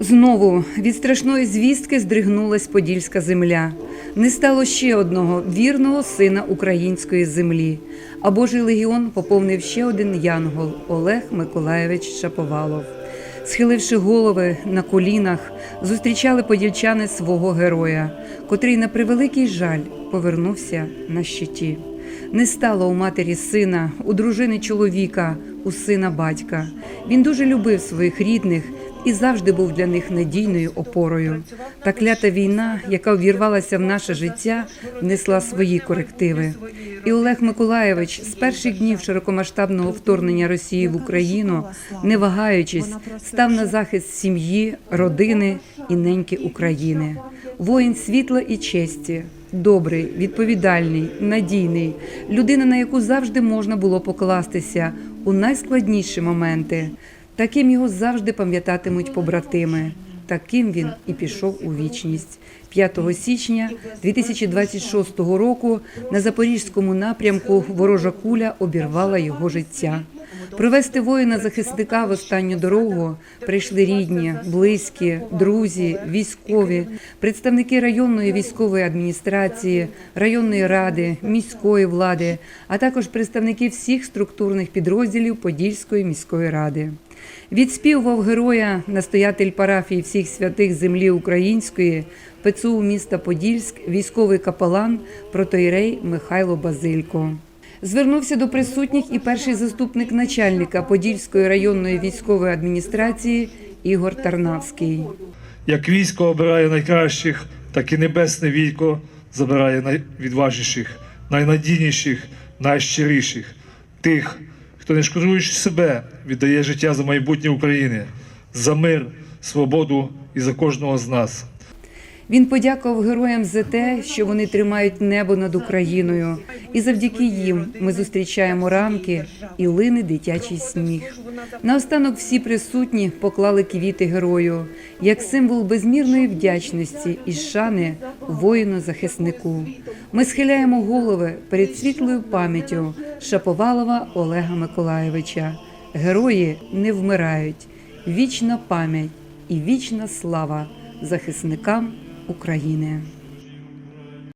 Знову від страшної звістки здригнулась подільська земля. Не стало ще одного вірного сина української землі. А Божий легіон поповнив ще один янгол Олег Миколаєвич Шаповалов. Схиливши голови на колінах, зустрічали подільчани свого героя, котрий на превеликий жаль повернувся на щиті. Не стало у матері сина, у дружини чоловіка, у сина батька. Він дуже любив своїх рідних і завжди був для них надійною опорою. Та клята війна, яка увірвалася в наше життя, внесла свої корективи. І Олег Миколаєвич з перших днів широкомасштабного вторгнення Росії в Україну, не вагаючись, став на захист сім'ї, родини і неньки України. Воїн світла і честі, добрий, відповідальний, надійний, людина, на яку завжди можна було покластися у найскладніші моменти. Таким його завжди пам'ятатимуть побратими. Таким він і пішов у вічність. 5 січня 2026 року на запорізькому напрямку ворожа куля обірвала його життя. Провести воїна захисника в останню дорогу прийшли рідні, близькі, друзі, військові, представники районної військової адміністрації, районної ради, міської влади, а також представники всіх структурних підрозділів Подільської міської ради. Відспівував героя настоятель парафії всіх святих землі української, ПЦУ міста Подільськ, військовий капелан, протоїрей Михайло Базилько. Звернувся до присутніх і перший заступник начальника Подільської районної військової адміністрації Ігор Тарнавський. Як військо обирає найкращих, так і небесне військо забирає найвідважніших, найнадійніших, найщиріших, тих, хто, не шкодуючи себе, віддає життя за майбутнє України, за мир, свободу і за кожного з нас. Він подякував героям за те, що вони тримають небо над Україною, і завдяки їм ми зустрічаємо ранки і лине дитячий сніг. Наостанок всі присутні поклали квіти герою як символ безмірної вдячності і шани воїну-захиснику. Ми схиляємо голови перед світлою пам'яттю Шаповалова Олега Миколаєвича. Герої не вмирають. Вічна пам'ять і вічна слава захисникам України.